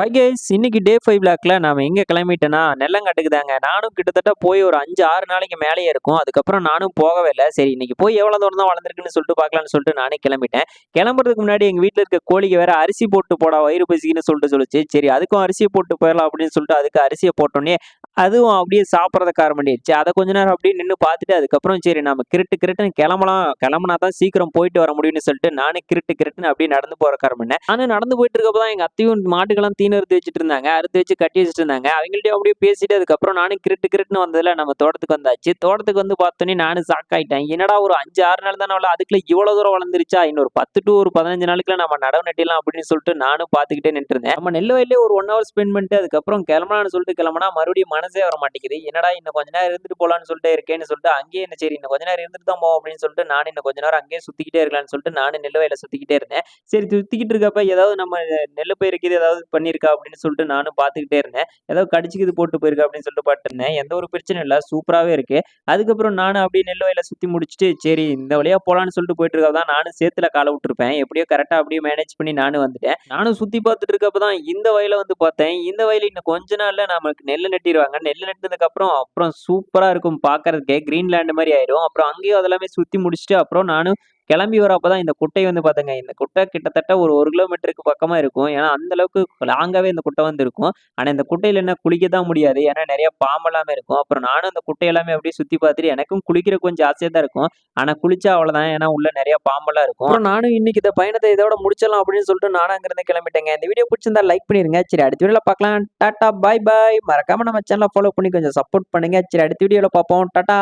Hi guys இன்னைக்கு day five பிளாக்ல நாம எங்க கிளம்பிட்டேன்னா நெல்லங்காட்டுக்கு தாங்க நானும் கிட்டத்தட்ட போய் ஒரு அஞ்சு ஆறு நாளைக்கு மேலேயே இருக்கும். அதுக்கப்புறம் நானும் போகவே இல்லை. சரி இன்னைக்கு போய் எவ்வளவு தூரம் தான் வளர்ந்துருக்குன்னு சொல்லிட்டு பார்க்கலான்னு சொல்லிட்டு நானே கிளம்பிட்டேன். கிளம்புறதுக்கு முன்னாடி எங்க வீட்டில் இருக்க கோழிக்கு வேற அரிசி போட்டு போடா வயிறு பசிக்குன்னு சொல்லிட்டு சொல்லுச்சு. சரி அதுக்கும் அரிசியை போட்டு போயிடலாம் அப்படின்னு சொல்லிட்டு அதுக்கு அரிசியை போட்டோன்னே அதுவும் அப்படியே சாப்பிட்றத பண்ணிடுச்சு அதை கொஞ்ச நேரம் அப்படியே நின்று பார்த்துட்டு அதுக்கப்புறம் சரி நம்ம கிருட்டு கிருட்டுன்னு கிளம்பலாம் கிளம்புனா தான் சீக்கிரம் போயிட்டு வர முடியும்னு சொல்லிட்டு நானும் கிருட்டு கிருட்டுன்னு அப்படியே நடந்து போற காரணம் ஆனால் நடந்து போயிட்டு இருக்கப்போ தான் எங்கள் அத்தையும் மாட்டுக்கெல்லாம் தீனி அறுத்து வச்சுட்டு இருந்தாங்க அறுத்து வச்சு கட்டி வச்சுட்டு இருந்தாங்க. அவங்கள்ட்ட அப்படியே பேசிட்டு அதுக்கப்புறம் நானும் கிருட்டு கிருட்டுன்னு வந்ததுல நம்ம தோட்டத்துக்கு வந்தாச்சு. தோட்டத்துக்கு வந்து பார்த்தோன்னே நானும் சாக்காயிட்டேன் என்னடா ஒரு அஞ்சு ஆறு நாள் தானே அவ்வளோ அதுக்குள்ள இவ்வளோ தூரம் வளர்ந்துருச்சா? இன்னொரு பத்து டு ஒரு பதினஞ்சு நாளுக்குள்ள நம்ம நடவு நட்டிடலாம் அப்படின்னு சொல்லிட்டு நானும் பார்த்துக்கிட்டே நின்று இருந்தேன். நம்ம நெல் வயலே ஒரு ஒன் ஹவர் ஸ்பெண்ட் பண்ணிட்டு அதுக்கப்புறம் கிளம்பலாம்னு சொல்லிட்டு கிளம்புனா மறுபடியும் மனசே வர மாட்டேங்குது. என்னடா இன்னும் கொஞ்ச நேரம் இருந்துட்டு போகலான்னு சொல்லிட்டு இருக்கேன்னு சொல்லிட்டு அங்கேயே என்ன சரி இன்னும் கொஞ்ச நேரம் இருந்துட்டு தான் போவோம் அப்படின்னு சொல்லிட்டு நானும் இன்னும் கொஞ்ச நேரம் அங்கேயே சுத்திக்கிட்டே இருக்கலாம்னு சொல்லிட்டு நானும் நெல் வயல சுத்திக்கிட்டே இருந்தேன். சரி சுத்திக்கிட்டு இருக்கப்ப ஏதாவது நம்ம நெல் போயிருக்குது ஏதாவது பண்ணியிருக்கா அப்படின்னு சொல்லிட்டு நானும் பார்த்துக்கிட்டே இருந்தேன். ஏதாவது கடிச்சிக்கிது போட்டு போயிருக்கா அப்படின்னு சொல்லிட்டு பார்த்துருந்தேன். எந்த ஒரு பிரச்சனையும் இல்லை. சூப்பராகவே இருக்கு. அதுக்கப்புறம் நானும் அப்படியே நெல் வயல சுற்றி முடிச்சுட்டு சரி இந்த வழியா போகலான்னு சொல்லிட்டு போயிட்டு இருக்கா தான் நானும் சேத்துல காலை விட்டுருப்பேன். எப்படியோ கரெக்டாக அப்படியே மேனேஜ் பண்ணி நானும் வந்துட்டேன். நானும் சுற்றி பார்த்துட்டு இருக்கப்ப தான் இந்த வயலை வந்து பார்த்தேன். இந்த வயலில் இன்னும் கொஞ்ச நாளில் நமக்கு நெல் நட்டிடுவாங்க நெல் நட்டதுக்கு அப்புறம் அப்புறம் சூப்பரா இருக்கும் பார்க்கறதுக்கே கிரீன்லேண்ட் மாதிரி ஆயிடும் அப்புறம் அங்கேயும் அதெல்லாமே சுத்தி முடிச்சுட்டு அப்புறம் நானும் கிளம்பி வரப்போ தான் இந்த குட்டை வந்து பார்த்துங்க இந்த குட்டை கிட்டத்தட்ட ஒரு ஒரு கிலோமீட்டருக்கு பக்கமாக இருக்கும். ஏன்னா அந்த அளவுக்கு லாங்காகவே இந்த குட்டை வந்து இருக்கும். ஆனால் இந்த குட்டையில் என்ன குளிக்க தான் முடியாது. ஏன்னா நிறைய பாம்பெல்லாமே இருக்கும். அப்புறம் நானும் அந்த குட்டை எல்லாமே அப்படியே சுற்றி பார்த்துட்டு எனக்கும் குளிக்கிற கொஞ்சம் ஆசையாக தான் இருக்கும். ஆனால் குளிச்சா அவ்வளோதான் ஏன்னா உள்ள நிறைய பாம்பெல்லாம் இருக்கும். அப்புறம் நானும் இன்னைக்கு இந்த பயணத்தை இதோட முடிச்சிடலாம் அப்படின்னு சொல்லிட்டு நானும் அங்கிருந்து கிளம்பிட்டேங்க. இந்த வீடியோ பிடிச்சிருந்தா லைக் பண்ணிருங்க. சரி அடுத்த வீடியோவில் பார்க்கலாம். Tata bye bye. மறக்காம நம்ம சேனலை ஃபாலோ பண்ணி கொஞ்சம் சப்போர்ட் பண்ணுங்க. சரி அடுத்த வீடியோவில் பார்ப்போம். டாட்டா.